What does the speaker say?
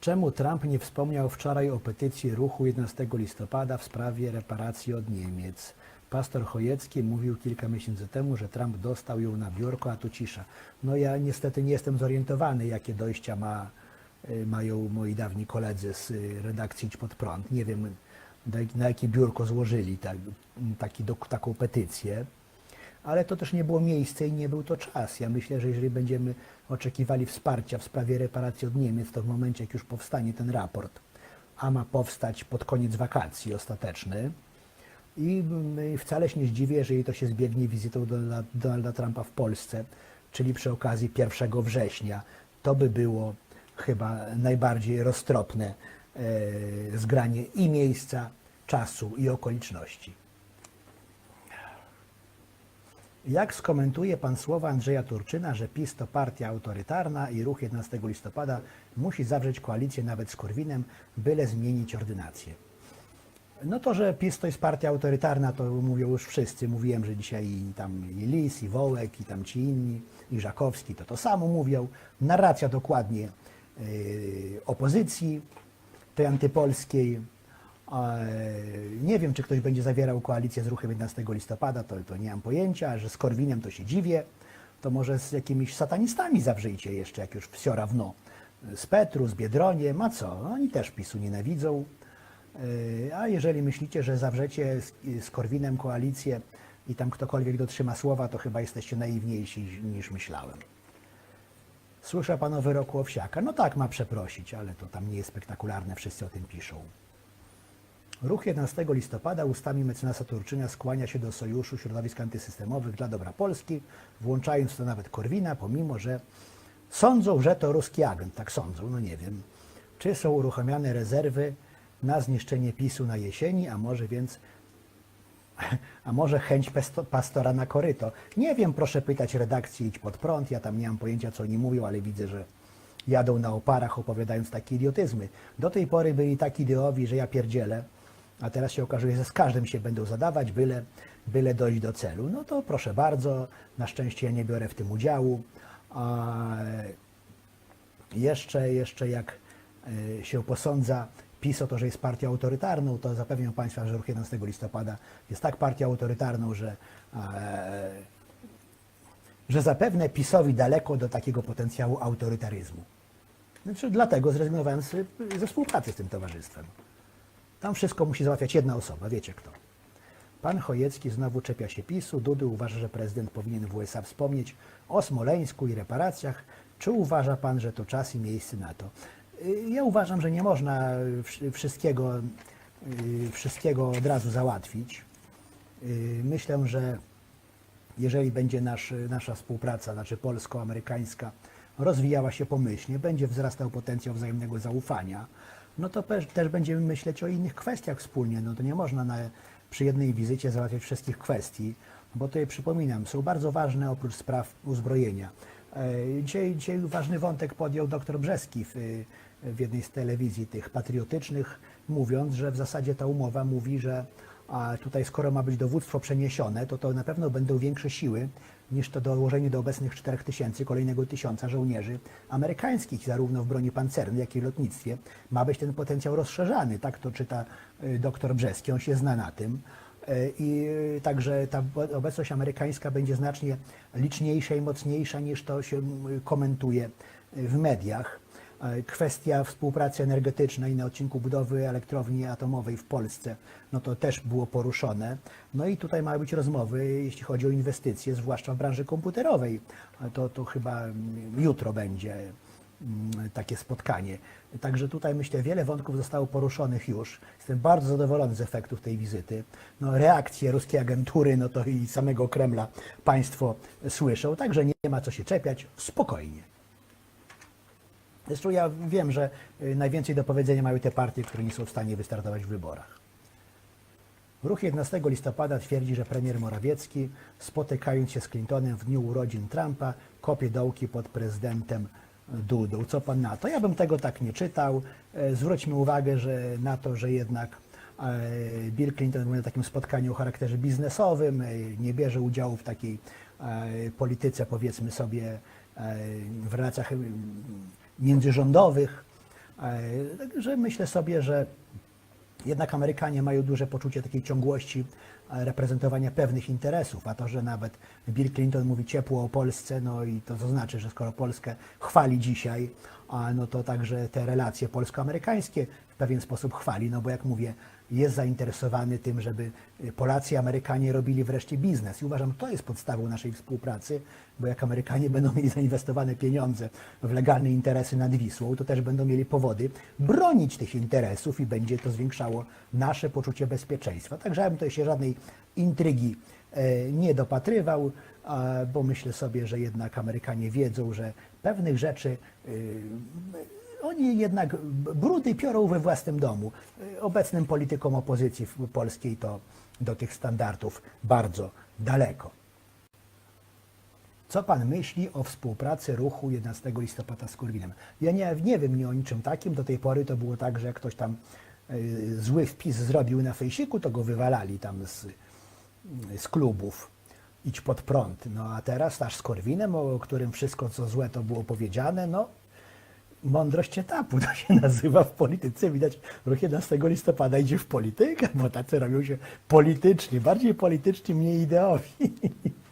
Czemu Trump nie wspomniał wczoraj o petycji ruchu 11 listopada w sprawie reparacji od Niemiec? Pastor Chojecki mówił kilka miesięcy temu, że Trump dostał ją na biurko, a tu cisza. No ja niestety nie jestem zorientowany, jakie dojścia ma, y, mają moi dawni koledzy z y, redakcji Idź Pod Prąd. Nie wiem, na, jakie biurko złożyli tak, taki, taką petycję ale to też nie było miejsce i nie był to czas. Ja myślę, że jeżeli będziemy oczekiwali wsparcia w sprawie reparacji od Niemiec, to w momencie, jak już powstanie ten raport, a ma powstać pod koniec wakacji ostateczny, i wcale się nie zdziwię, jeżeli to się zbiegnie wizytą Donalda, Donalda Trumpa w Polsce, czyli przy okazji 1 września. To by było chyba najbardziej roztropne e, zgranie i miejsca, czasu i okoliczności. Jak skomentuje pan słowa Andrzeja Turczyna, że PiS to partia autorytarna i ruch 11 listopada musi zawrzeć koalicję nawet z Korwinem, byle zmienić ordynację? No to, że PiS to jest partia autorytarna, to mówią już wszyscy. Mówiłem, że dzisiaj i tam i Lis, i Wołek, i tam ci inni, i Żakowski to to samo mówią. Narracja dokładnie yy, opozycji, tej antypolskiej. E, Nie wiem, czy ktoś będzie zawierał koalicję z ruchem 11 listopada, to, to nie mam pojęcia, że z Korwinem to się dziwię. To może z jakimiś satanistami zawrzyjcie jeszcze, jak już wsiora w no. Z Petru, z Biedroniem, a co? Oni też PiSu nienawidzą. E, A jeżeli myślicie, że zawrzecie z, z Korwinem koalicję i tam ktokolwiek dotrzyma słowa, to chyba jesteście naiwniejsi niż myślałem. Słyszę pan o wyroku Owsiaka. No tak, ma przeprosić, ale to tam nie jest spektakularne, wszyscy o tym piszą. Ruch 11 listopada ustami mecenasa Turczynia skłania się do Sojuszu Środowisk Antysystemowych dla dobra Polski, włączając to nawet Korwina, pomimo że sądzą, że to ruski agent. Tak sądzą, no nie wiem. Czy są uruchamiane rezerwy na zniszczenie PiSu na jesieni, a może więc a może chęć pastora na koryto? Nie wiem, proszę pytać redakcji Idź Pod Prąd, ja tam nie mam pojęcia, co oni mówią, ale widzę, że jadą na oparach opowiadając takie idiotyzmy. Do tej pory byli tak ideowi, że ja pierdzielę, a teraz się okazuje, że z każdym się będą zadawać, byle, byle dojść do celu. No to proszę bardzo, na szczęście ja nie biorę w tym udziału. A jeszcze, jeszcze jak e, się posądza PiS o to, że jest partią autorytarną, to zapewniam Państwa, że ruch 11 listopada jest tak partią autorytarną, że, e, że zapewne PiSowi daleko do takiego potencjału autorytaryzmu. Znaczy, dlatego zrezygnowałem ze współpracy z tym towarzystwem. Tam wszystko musi załatwiać jedna osoba, wiecie kto. Pan Chojecki znowu czepia się PiSu. Dudy uważa, że prezydent powinien w USA wspomnieć o Smoleńsku i reparacjach. Czy uważa pan, że to czas i miejsce na to? Y, Ja uważam, że nie można wsz- wszystkiego, y, wszystkiego od razu załatwić. Y, Myślę, że jeżeli będzie nasz, nasza współpraca, znaczy polsko-amerykańska, rozwijała się pomyślnie, będzie wzrastał potencjał wzajemnego zaufania, no to też, będziemy myśleć o innych kwestiach wspólnie. No to nie można na, przy jednej wizycie załatwiać wszystkich kwestii, bo tutaj przypominam, są bardzo ważne oprócz spraw uzbrojenia. E, Dzisiaj, dzisiaj ważny wątek podjął dr Brzeski w, w jednej z telewizji tych patriotycznych, mówiąc, że w zasadzie ta umowa mówi, że a tutaj skoro ma być dowództwo przeniesione, to to na pewno będą większe siły niż to dołożenie do obecnych 4 tysięcy, kolejnego tysiąca żołnierzy amerykańskich, zarówno w broni pancernej, jak i w lotnictwie. Ma być ten potencjał rozszerzany, tak to czyta y, dr Brzeski, on się zna na tym. Y, I y, także ta obecność amerykańska będzie znacznie liczniejsza i mocniejsza niż to się komentuje w mediach. E, Kwestia współpracy energetycznej na odcinku budowy elektrowni atomowej w Polsce, no to też było poruszone. No i tutaj mają być rozmowy, jeśli chodzi o inwestycje, zwłaszcza w branży komputerowej. E, To, to chyba mm, jutro będzie mm, takie spotkanie. Także tutaj myślę, wiele wątków zostało poruszonych już. Jestem bardzo zadowolony z efektów tej wizyty. No, reakcje ruskiej agentury, no to i samego Kremla Państwo słyszą, także nie ma co się czepiać, spokojnie. Zresztą ja wiem, że y, najwięcej do powiedzenia mają te partie, które nie są w stanie wystartować w wyborach. Ruch 11 listopada twierdzi, że premier Morawiecki, spotykając się z Clintonem w dniu urodzin Trumpa, kopie dołki pod prezydentem Dudą. Co pan na to? Ja bym tego tak nie czytał. E, Zwróćmy uwagę że na to, że jednak e, Bill Clinton był na takim spotkaniu o charakterze biznesowym, e, nie bierze udziału w takiej polityce, powiedzmy sobie, w relacjach międzyrządowych. E, Także myślę sobie, że jednak Amerykanie mają duże poczucie takiej ciągłości e, reprezentowania pewnych interesów, a to, że nawet Bill Clinton mówi ciepło o Polsce, no i to, to znaczy, że skoro Polskę chwali dzisiaj, no to także te relacje polsko-amerykańskie pewien sposób chwali, no bo jak mówię, jest zainteresowany tym, żeby Polacy i Amerykanie robili wreszcie biznes. I uważam, to jest podstawą naszej współpracy, bo jak Amerykanie będą mieli zainwestowane pieniądze w legalne interesy nad Wisłą, to też będą mieli powody bronić tych interesów i będzie to zwiększało nasze poczucie bezpieczeństwa. Także ja bym tutaj się żadnej intrygi e, nie dopatrywał, bo myślę sobie, że jednak Amerykanie wiedzą, że pewnych rzeczy y, oni jednak brudy piorą we własnym domu. Obecnym politykom opozycji w- polskiej to do tych standardów bardzo daleko. Co pan myśli o współpracy ruchu 11 listopada z Korwinem? Ja nie, nie wiem ni o niczym takim. Do tej pory to było tak, że jak ktoś tam y, zły wpis zrobił na fejsiku, to go wywalali tam z, z klubów. Idź pod prąd. No a teraz nasz z Korwinem, o którym wszystko co złe to było powiedziane, no mądrość etapu to się nazywa w polityce. Widać, ruch 11 listopada idzie w politykę, bo tacy robią się polityczni, bardziej polityczni, mniej ideowi.